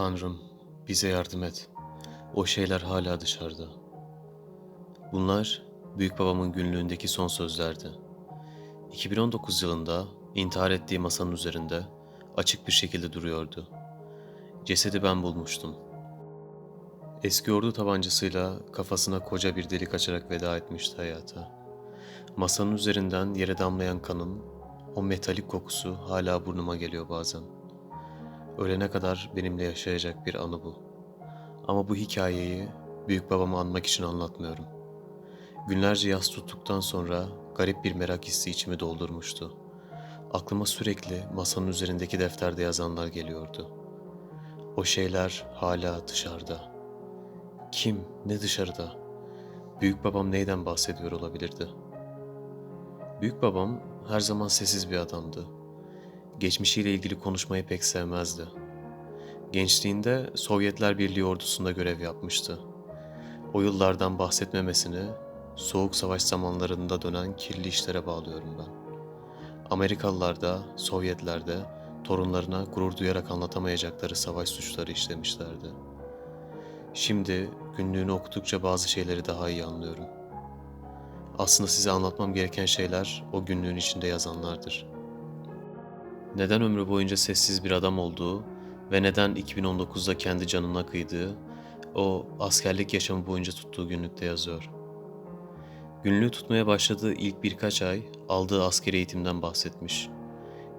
Tanrım, bize yardım et. O şeyler hala dışarıda. Bunlar büyük babamın günlüğündeki son sözlerdi. 2019 yılında intihar ettiği masanın üzerinde açık bir şekilde duruyordu. Cesedi ben bulmuştum. Eski ordu tabancasıyla kafasına koca bir delik açarak veda etmişti hayata. Masanın üzerinden yere damlayan kanın, o metalik kokusu hala burnuma geliyor bazen. Ölene kadar benimle yaşayacak bir anı bu. Ama bu hikayeyi büyük babamı anmak için anlatmıyorum. Günlerce yas tuttuktan sonra garip bir merak hissi içimi doldurmuştu. Aklıma sürekli masanın üzerindeki defterde yazanlar geliyordu. O şeyler hala dışarıda. Kim, ne dışarıda? Büyük babam neyden bahsediyor olabilirdi? Büyük babam her zaman sessiz bir adamdı. Geçmişiyle ilgili konuşmayı pek sevmezdi. Gençliğinde Sovyetler Birliği ordusunda görev yapmıştı. O yıllardan bahsetmemesini Soğuk Savaş zamanlarında dönen kirli işlere bağlıyorum ben. Amerikalılar da Sovyetler de torunlarına gurur duyarak anlatamayacakları savaş suçları işlemişlerdi. Şimdi günlüğünü okudukça bazı şeyleri daha iyi anlıyorum. Aslında size anlatmam gereken şeyler o günlüğün içinde yazanlardır. Neden ömrü boyunca sessiz bir adam olduğu ve neden 2019'da kendi canına kıydığı, o askerlik yaşamı boyunca tuttuğu günlükte yazıyor. Günlüğü tutmaya başladığı ilk birkaç ay aldığı askeri eğitimden bahsetmiş.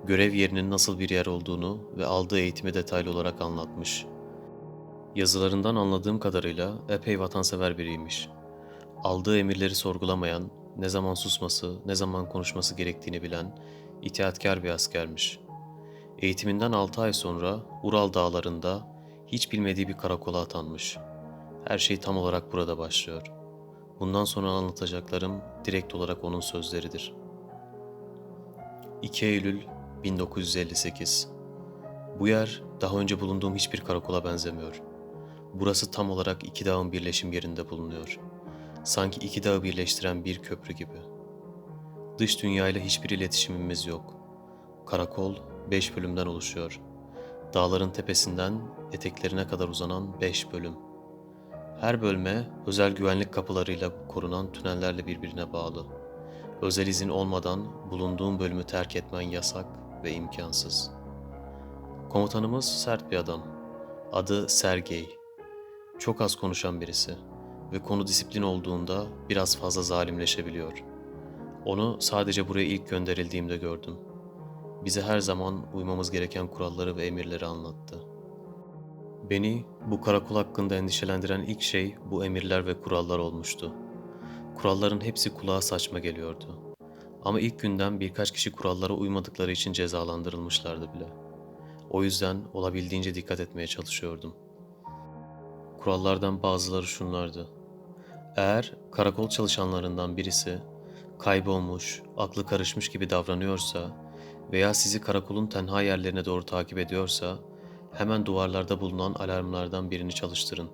Görev yerinin nasıl bir yer olduğunu ve aldığı eğitimi detaylı olarak anlatmış. Yazılarından anladığım kadarıyla epey vatansever biriymiş. Aldığı emirleri sorgulamayan, ne zaman susması, ne zaman konuşması gerektiğini bilen, itaatkar bir askermiş. Eğitiminden 6 ay sonra Ural dağlarında hiç bilmediği bir karakola atanmış. Her şey tam olarak burada başlıyor. Bundan sonra anlatacaklarım direkt olarak onun sözleridir. 2 Eylül 1958 Bu yer daha önce bulunduğum hiçbir karakola benzemiyor. Burası tam olarak iki dağın birleşim yerinde bulunuyor. Sanki iki dağı birleştiren bir köprü gibi. Dış dünyayla hiçbir iletişimimiz yok. Karakol beş bölümden oluşuyor. Dağların tepesinden eteklerine kadar uzanan beş bölüm. Her bölme özel güvenlik kapılarıyla korunan tünellerle birbirine bağlı. Özel izin olmadan bulunduğun bölümü terk etmen yasak ve imkansız. Komutanımız sert bir adam. Adı Sergey. Çok az konuşan birisi ve konu disiplin olduğunda biraz fazla zalimleşebiliyor. Onu sadece buraya ilk gönderildiğimde gördüm. Bize her zaman uymamız gereken kuralları ve emirleri anlattı. Beni bu karakol hakkında endişelendiren ilk şey bu emirler ve kurallar olmuştu. Kuralların hepsi kulağa saçma geliyordu. Ama ilk günden birkaç kişi kurallara uymadıkları için cezalandırılmışlardı bile. O yüzden olabildiğince dikkat etmeye çalışıyordum. Kurallardan bazıları şunlardı. Eğer karakol çalışanlarından birisi kaybolmuş, aklı karışmış gibi davranıyorsa veya sizi karakolun tenha yerlerine doğru takip ediyorsa hemen duvarlarda bulunan alarmlardan birini çalıştırın.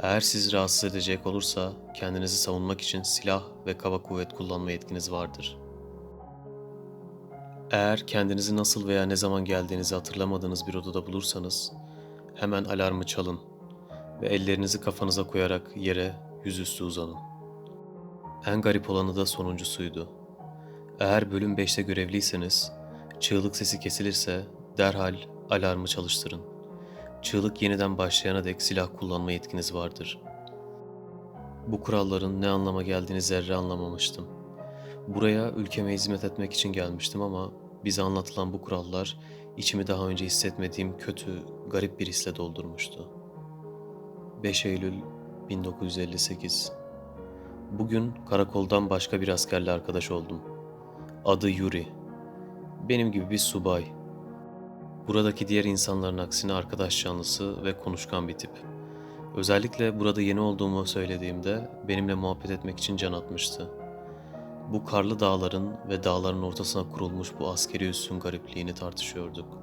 Eğer sizi rahatsız edecek olursa kendinizi savunmak için silah ve kaba kuvvet kullanma yetkiniz vardır. Eğer kendinizi nasıl veya ne zaman geldiğinizi hatırlamadığınız bir odada bulursanız hemen alarmı çalın ve ellerinizi kafanıza koyarak yere yüzüstü uzanın. En garip olanı da sonuncusuydu. Eğer bölüm 5'te görevliyseniz, çığlık sesi kesilirse derhal alarmı çalıştırın. Çığlık yeniden başlayana dek silah kullanma yetkiniz vardır. Bu kuralların ne anlama geldiğini zerre anlamamıştım. Buraya ülkeme hizmet etmek için gelmiştim ama bize anlatılan bu kurallar içimi daha önce hissetmediğim kötü, garip bir hisle doldurmuştu. 5 Eylül 1958 Bugün karakoldan başka bir askerle arkadaş oldum. Adı Yuri. Benim gibi bir subay. Buradaki diğer insanların aksine arkadaş canlısı ve konuşkan bir tip. Özellikle burada yeni olduğumu söylediğimde benimle muhabbet etmek için can atmıştı. Bu karlı dağların ve dağların ortasına kurulmuş bu askeri üssün garipliğini tartışıyorduk.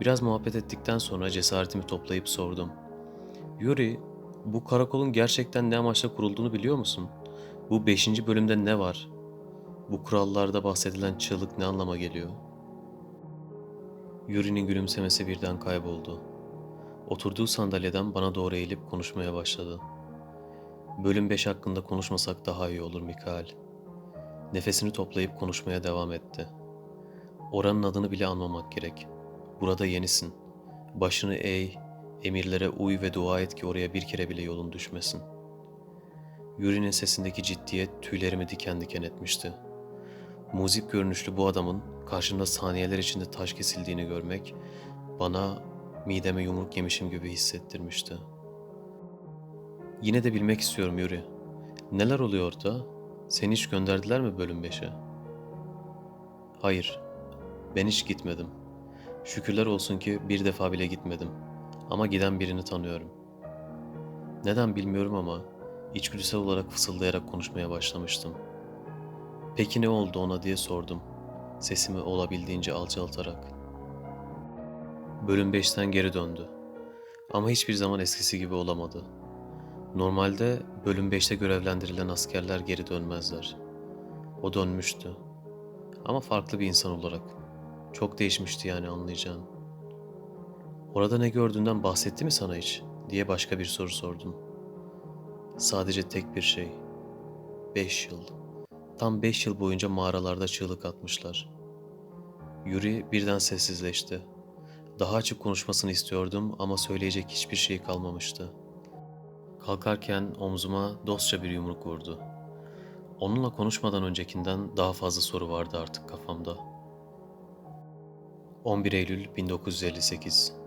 Biraz muhabbet ettikten sonra cesaretimi toplayıp sordum. Yuri, bu karakolun gerçekten ne amaçla kurulduğunu biliyor musun? Bu beşinci bölümde ne var? Bu kurallarda bahsedilen çığlık ne anlama geliyor? Yuri'nin gülümsemesi birden kayboldu. Oturduğu sandalyeden bana doğru eğilip konuşmaya başladı. Bölüm 5 hakkında konuşmasak daha iyi olur Mikael. Nefesini toplayıp konuşmaya devam etti. Oranın adını bile anmamak gerek. Burada yenisin. Başını eğ, emirlere uy ve dua et ki oraya bir kere bile yolun düşmesin. Yuri'nin sesindeki ciddiyet tüylerimi diken diken etmişti. Muzip görünüşlü bu adamın karşımda saniyeler içinde taş kesildiğini görmek bana mideme yumruk yemişim gibi hissettirmişti. Yine de bilmek istiyorum Yuri. Neler oluyor orada? Seni hiç gönderdiler mi bölüm 5'e? Hayır. Ben hiç gitmedim. Şükürler olsun ki bir defa bile gitmedim. Ama giden birini tanıyorum. Neden bilmiyorum ama içgüdüsel olarak fısıldayarak konuşmaya başlamıştım. Peki ne oldu ona diye sordum. Sesimi olabildiğince alçaltarak. Bölüm 5'ten geri döndü. Ama hiçbir zaman eskisi gibi olamadı. Normalde bölüm 5'te görevlendirilen askerler geri dönmezler. O dönmüştü. Ama farklı bir insan olarak. Çok değişmişti yani anlayacağın. Orada ne gördüğünden bahsetti mi sana hiç? diye başka bir soru sordum. Sadece tek bir şey. Beş yıl. Tam beş yıl boyunca mağaralarda çığlık atmışlar. Yuri birden sessizleşti. Daha açık konuşmasını istiyordum ama söyleyecek hiçbir şey kalmamıştı. Kalkarken omzuma dostça bir yumruk vurdu. Onunla konuşmadan öncekinden daha fazla soru vardı artık kafamda. 11 Eylül 1958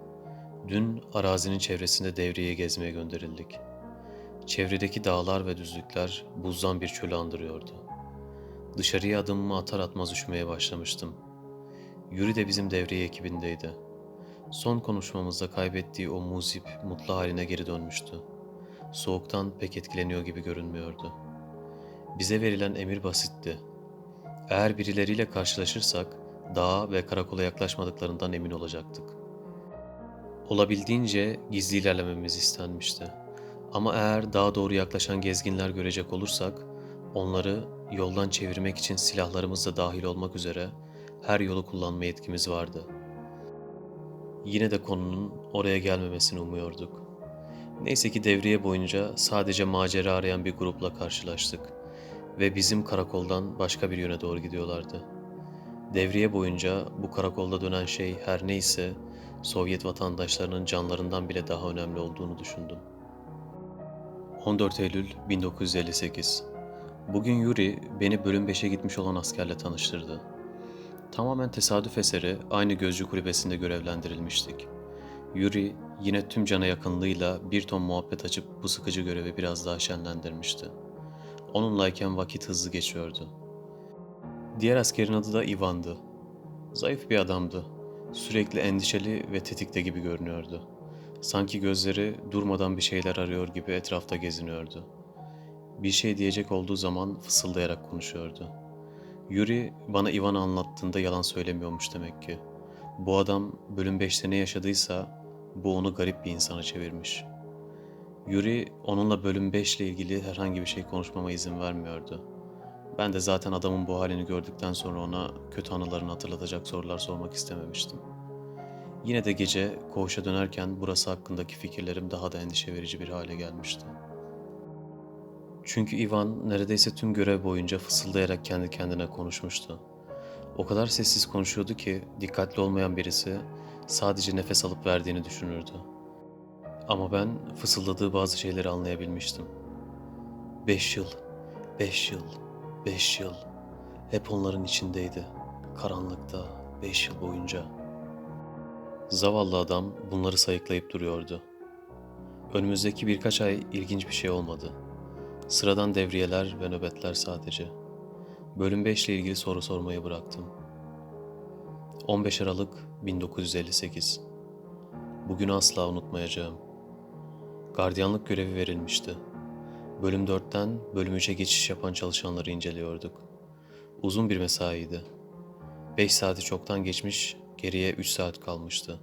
Dün arazinin çevresinde devreye gezmeye gönderildik. Çevredeki dağlar ve düzlükler buzdan bir çölü andırıyordu. Dışarıya adımımı atar atmaz üşümeye başlamıştım. Yuri de bizim devreye ekibindeydi. Son konuşmamızda kaybettiği o muzip mutlu haline geri dönmüştü. Soğuktan pek etkileniyor gibi görünmüyordu. Bize verilen emir basitti. Eğer birileriyle karşılaşırsak dağa ve karakola yaklaşmadıklarından emin olacaktık. Olabildiğince gizli ilerlememiz istenmişti. Ama eğer daha doğru yaklaşan gezginler görecek olursak, onları yoldan çevirmek için silahlarımız da dahil olmak üzere her yolu kullanma yetkimiz vardı. Yine de konunun oraya gelmemesini umuyorduk. Neyse ki devriye boyunca sadece macera arayan bir grupla karşılaştık ve bizim karakoldan başka bir yöne doğru gidiyorlardı. Devriye boyunca bu karakolda dönen şey her neyse Sovyet vatandaşlarının canlarından bile daha önemli olduğunu düşündüm. 14 Eylül 1958 Bugün Yuri beni bölüm 5'e gitmiş olan askerle tanıştırdı. Tamamen tesadüf eseri aynı gözcü kulübesinde görevlendirilmiştik. Yuri yine tüm cana yakınlığıyla bir ton muhabbet açıp bu sıkıcı görevi biraz daha şenlendirmişti. Onunlayken vakit hızlı geçiyordu. Diğer askerin adı da Ivan'dı. Zayıf bir adamdı. Sürekli endişeli ve tetikte gibi görünüyordu. Sanki gözleri durmadan bir şeyler arıyor gibi etrafta geziniyordu. Bir şey diyecek olduğu zaman fısıldayarak konuşuyordu. Yuri bana Ivan'ı anlattığında yalan söylemiyormuş demek ki. Bu adam bölüm 5'te ne yaşadıysa bu onu garip bir insana çevirmiş. Yuri onunla bölüm 5 ile ilgili herhangi bir şey konuşmama izin vermiyordu. Ben de zaten adamın bu halini gördükten sonra ona kötü anılarını hatırlatacak sorular sormak istememiştim. Yine de gece koğuşa dönerken burası hakkındaki fikirlerim daha da endişe verici bir hale gelmişti. Çünkü Ivan neredeyse tüm görev boyunca fısıldayarak kendi kendine konuşmuştu. O kadar sessiz konuşuyordu ki dikkatli olmayan birisi sadece nefes alıp verdiğini düşünürdü. Ama ben fısıldadığı bazı şeyleri anlayabilmiştim. Beş yıl, beş yıl, beş yıl. Hep onların içindeydi. Karanlıkta, beş yıl boyunca. Zavallı adam bunları sayıklayıp duruyordu. Önümüzdeki birkaç ay ilginç bir şey olmadı. Sıradan devriyeler ve nöbetler sadece. Bölüm 5 ile ilgili soru sormayı bıraktım. 15 Aralık 1958 Bugünü asla unutmayacağım. Gardiyanlık görevi verilmişti. Bölüm 4'ten bölüm 3'e geçiş yapan çalışanları inceliyorduk. Uzun bir mesaiydi. 5 saati çoktan geçmiş, geriye 3 saat kalmıştı.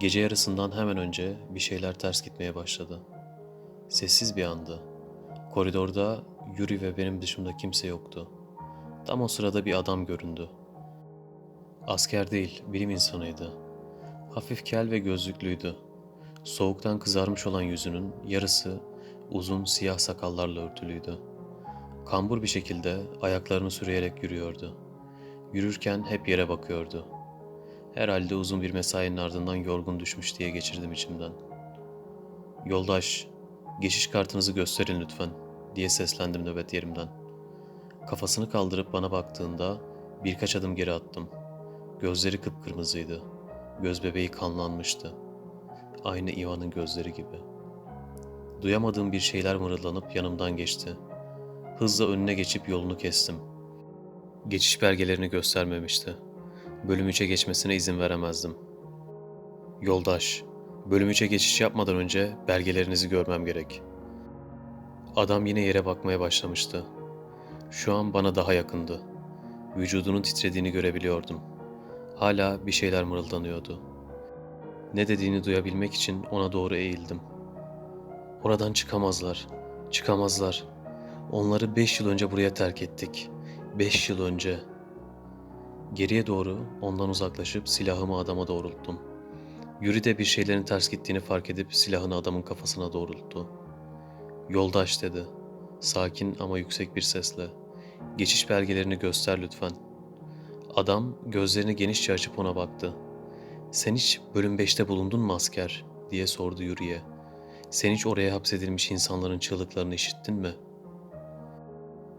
Gece yarısından hemen önce bir şeyler ters gitmeye başladı. Sessiz bir andı. Koridorda Yuri ve benim dışımda kimse yoktu. Tam o sırada bir adam göründü. Asker değil, bilim insanıydı. Hafif kel ve gözlüklüydü. Soğuktan kızarmış olan yüzünün yarısı uzun siyah sakallarla örtülüydü. Kambur bir şekilde ayaklarını sürüyerek yürüyordu. Yürürken hep yere bakıyordu. Herhalde uzun bir mesainin ardından yorgun düşmüş diye geçirdim içimden. Yoldaş, geçiş kartınızı gösterin lütfen diye seslendim nöbet yerimden. Kafasını kaldırıp bana baktığında birkaç adım geri attım. Gözleri kıpkırmızıydı. Göz bebeği kanlanmıştı. Aynı Ivan'ın gözleri gibi. Duyamadığım bir şeyler mırıldanıp yanımdan geçti. Hızla önüne geçip yolunu kestim. Geçiş belgelerini göstermemişti. Bölüm 3'e geçmesine izin veremezdim. Yoldaş, bölüm 3'e geçiş yapmadan önce belgelerinizi görmem gerek. Adam yine yere bakmaya başlamıştı. Şu an bana daha yakındı. Vücudunun titrediğini görebiliyordum. Hala bir şeyler mırıldanıyordu. Ne dediğini duyabilmek için ona doğru eğildim. Oradan çıkamazlar. Çıkamazlar. Onları beş yıl önce buraya terk ettik. Beş yıl önce. Geriye doğru ondan uzaklaşıp silahımı adama doğrulttum. Yuri de bir şeylerin ters gittiğini fark edip silahını adamın kafasına doğrulttu. Yoldaş dedi. Sakin ama yüksek bir sesle. Geçiş belgelerini göster lütfen. Adam gözlerini genişçe açıp ona baktı. Sen hiç bölüm 5'te bulundun mu asker? diye sordu Yuri'ye. Sen hiç oraya hapsedilmiş insanların çığlıklarını işittin mi?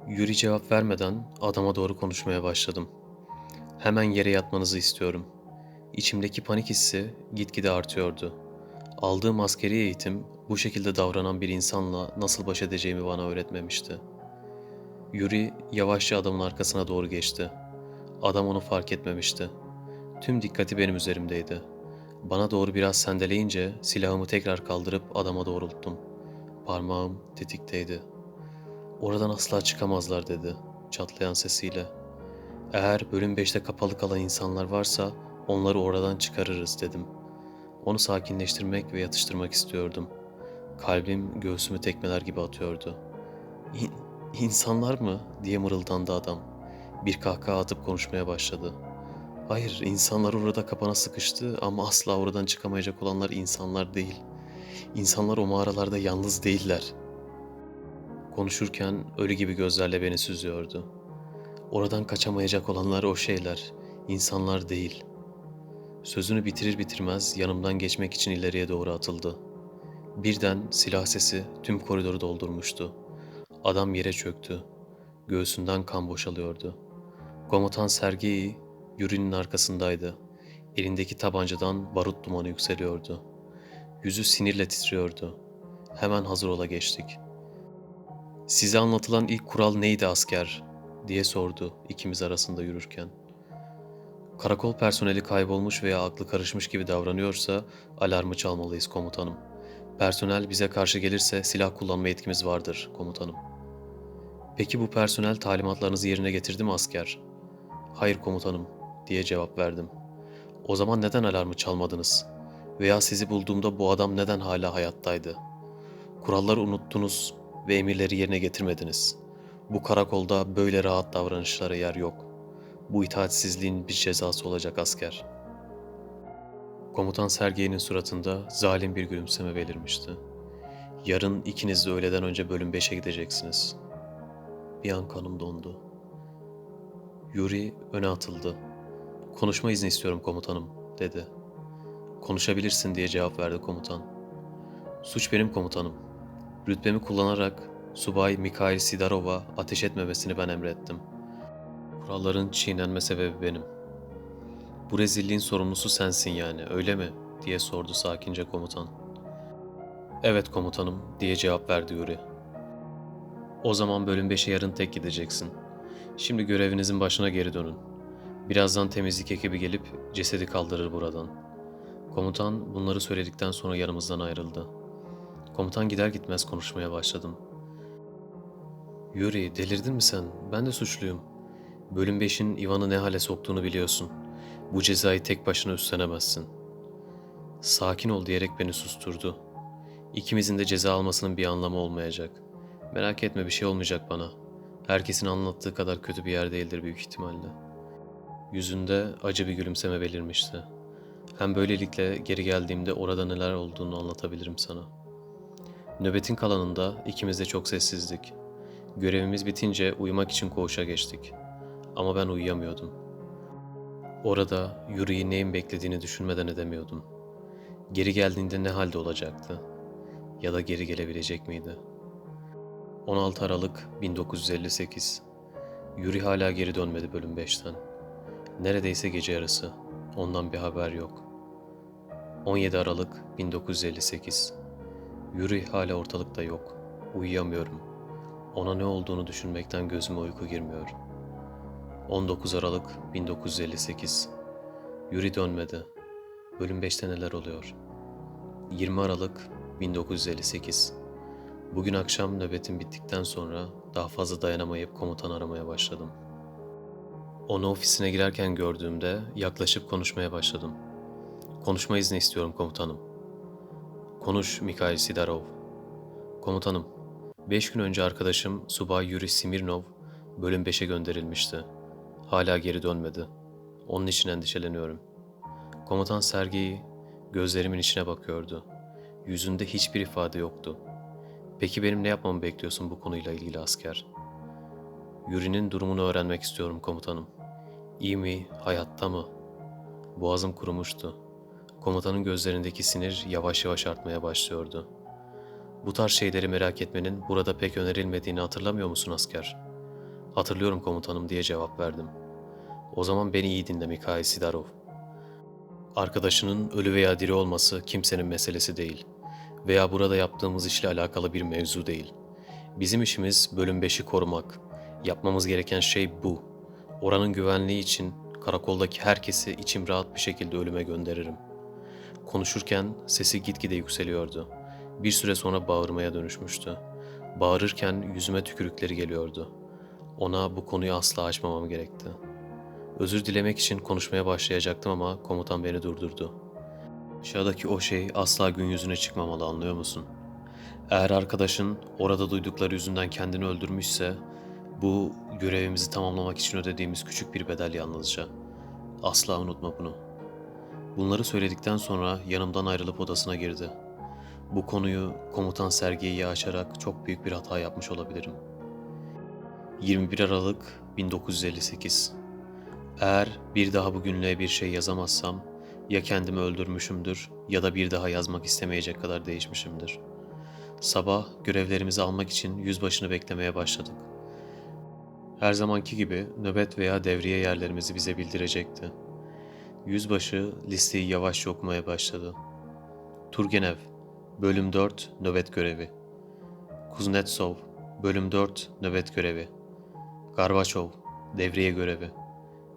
Yuri cevap vermeden adama doğru konuşmaya başladım. Hemen yere yatmanızı istiyorum. İçimdeki panik hissi gitgide artıyordu. Aldığım askeri eğitim bu şekilde davranan bir insanla nasıl baş edeceğimi bana öğretmemişti. Yuri yavaşça adamın arkasına doğru geçti. Adam onu fark etmemişti. Tüm dikkati benim üzerimdeydi. Bana doğru biraz sendeleyince silahımı tekrar kaldırıp adama doğrulttum. Parmağım tetikteydi. Oradan asla çıkamazlar dedi çatlayan sesiyle. Eğer bölüm 5'te kapalı kalan insanlar varsa onları oradan çıkarırız dedim. Onu sakinleştirmek ve yatıştırmak istiyordum. Kalbim göğsümü tekmeler gibi atıyordu. İn, insanlar mı? diye mırıldandı adam. Bir kahkaha atıp konuşmaya başladı. Hayır, insanlar orada kapana sıkıştı ama asla oradan çıkamayacak olanlar insanlar değil. İnsanlar o mağaralarda yalnız değiller. Konuşurken ölü gibi gözlerle beni süzüyordu. Oradan kaçamayacak olanlar o şeyler, insanlar değil. Sözünü bitirir bitirmez yanımdan geçmek için ileriye doğru atıldı. Birden silah sesi tüm koridoru doldurmuştu. Adam yere çöktü. Göğsünden kan boşalıyordu. Komutan Sergei Yuri'nin arkasındaydı. Elindeki tabancadan barut dumanı yükseliyordu. Yüzü sinirle titriyordu. Hemen hazır ola geçtik. Size anlatılan ilk kural neydi asker? diye sordu ikimiz arasında yürürken. Karakol personeli kaybolmuş veya aklı karışmış gibi davranıyorsa alarmı çalmalıyız komutanım. Personel bize karşı gelirse silah kullanma yetkimiz vardır komutanım. Peki bu personel talimatlarınızı yerine getirdi mi asker? Hayır komutanım diye cevap verdim. O zaman neden alarmı çalmadınız? Veya sizi bulduğumda bu adam neden hala hayattaydı? Kuralları unuttunuz ve emirleri yerine getirmediniz. Bu karakolda böyle rahat davranışlara yer yok. Bu itaatsizliğin bir cezası olacak asker. Komutan Sergey'in suratında zalim bir gülümseme belirmişti. Yarın ikiniz de öğleden önce bölüm 5'e gideceksiniz. Bir an kanım dondu. Yuri öne atıldı. Konuşma izni istiyorum komutanım, dedi. Konuşabilirsin diye cevap verdi komutan. Suç benim komutanım. Rütbemi kullanarak Subay Mikhail Sidarov'a ateş etmemesini ben emrettim. Kuralların çiğnenme sebebi benim. Bu rezilliğin sorumlusu sensin yani, öyle mi? diye sordu sakince komutan. Evet komutanım, diye cevap verdi Yuri. O zaman bölüm 5'e yarın tek gideceksin. Şimdi görevinizin başına geri dönün. Birazdan temizlik ekibi gelip cesedi kaldırır buradan. Komutan bunları söyledikten sonra yanımızdan ayrıldı. Komutan gider gitmez konuşmaya başladım. Yuri delirdin mi sen? Ben de suçluyum. Bölüm 5'in Ivan'ı ne hale soktuğunu biliyorsun. Bu cezayı tek başına üstlenemezsin. Sakin ol diyerek beni susturdu. İkimizin de ceza almasının bir anlamı olmayacak. Merak etme bir şey olmayacak bana. Herkesin anlattığı kadar kötü bir yer değildir büyük ihtimalle. Yüzünde acı bir gülümseme belirmişti. Hem böylelikle geri geldiğimde orada neler olduğunu anlatabilirim sana. Nöbetin kalanında ikimiz de çok sessizdik. Görevimiz bitince uyumak için koğuşa geçtik. Ama ben uyuyamıyordum. Orada Yuri'yi neyin beklediğini düşünmeden edemiyordum. Geri geldiğinde ne halde olacaktı? Ya da geri gelebilecek miydi? 16 Aralık 1958 Yuri hala geri dönmedi bölüm 5'ten. Neredeyse gece yarısı. Ondan bir haber yok. 17 Aralık 1958 Yuri hala ortalıkta yok. Uyuyamıyorum. Ona ne olduğunu düşünmekten gözüme uyku girmiyor. 19 Aralık 1958 Yuri dönmedi. Bölüm 5'te neler oluyor? 20 Aralık 1958 Bugün akşam nöbetim bittikten sonra daha fazla dayanamayıp komutan aramaya başladım. Onu ofisine girerken gördüğümde yaklaşıp konuşmaya başladım. Konuşma izni istiyorum komutanım. Konuş Mikhail Sidarov. Komutanım, beş gün önce arkadaşım Subay Yuri Simirnov bölüm 5'e gönderilmişti. Hala geri dönmedi. Onun için endişeleniyorum. Komutan Sergey gözlerimin içine bakıyordu. Yüzünde hiçbir ifade yoktu. Peki benim ne yapmamı bekliyorsun bu konuyla ilgili asker? Yuri'nin durumunu öğrenmek istiyorum komutanım. İyi mi, hayatta mı? Boğazım kurumuştu. Komutanın gözlerindeki sinir yavaş yavaş artmaya başlıyordu. Bu tarz şeyleri merak etmenin burada pek önerilmediğini hatırlamıyor musun asker? Hatırlıyorum komutanım diye cevap verdim. O zaman beni iyi dinle Mikhail Sidarov. Arkadaşının ölü veya diri olması kimsenin meselesi değil. Veya burada yaptığımız işle alakalı bir mevzu değil. Bizim işimiz bölüm 5'i korumak. Yapmamız gereken şey bu. Oranın güvenliği için karakoldaki herkesi içim rahat bir şekilde ölüme gönderirim. Konuşurken sesi gitgide yükseliyordu. Bir süre sonra bağırmaya dönüşmüştü. Bağırırken yüzüme tükürükleri geliyordu. Ona bu konuyu asla açmamam gerekti. Özür dilemek için konuşmaya başlayacaktım ama komutan beni durdurdu. Aşağıdaki o şey asla gün yüzüne çıkmamalı anlıyor musun? Eğer arkadaşın orada duydukları yüzünden kendini öldürmüşse bu görevimizi tamamlamak için ödediğimiz küçük bir bedel yalnızca. Asla unutma bunu. Bunları söyledikten sonra yanımdan ayrılıp odasına girdi. Bu konuyu komutan Sergey'e açarak çok büyük bir hata yapmış olabilirim. 21 Aralık 1958 Eğer bir daha bu günlüğe bir şey yazamazsam ya kendimi öldürmüşümdür ya da bir daha yazmak istemeyecek kadar değişmişimdir. Sabah görevlerimizi almak için yüzbaşını beklemeye başladık. Her zamanki gibi nöbet veya devriye yerlerimizi bize bildirecekti. Yüzbaşı listeyi yavaşça okumaya başladı. Turgenev, Bölüm 4 Nöbet Görevi Kuznetsov, Bölüm 4 Nöbet Görevi Garbaçov, Devriye Görevi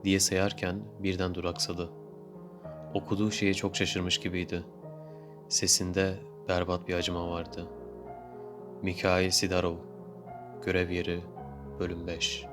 diye sayarken birden duraksadı. Okuduğu şeye çok şaşırmış gibiydi. Sesinde berbat bir acıma vardı. Mikhail Sidarov, Görev Yeri, Bölüm 5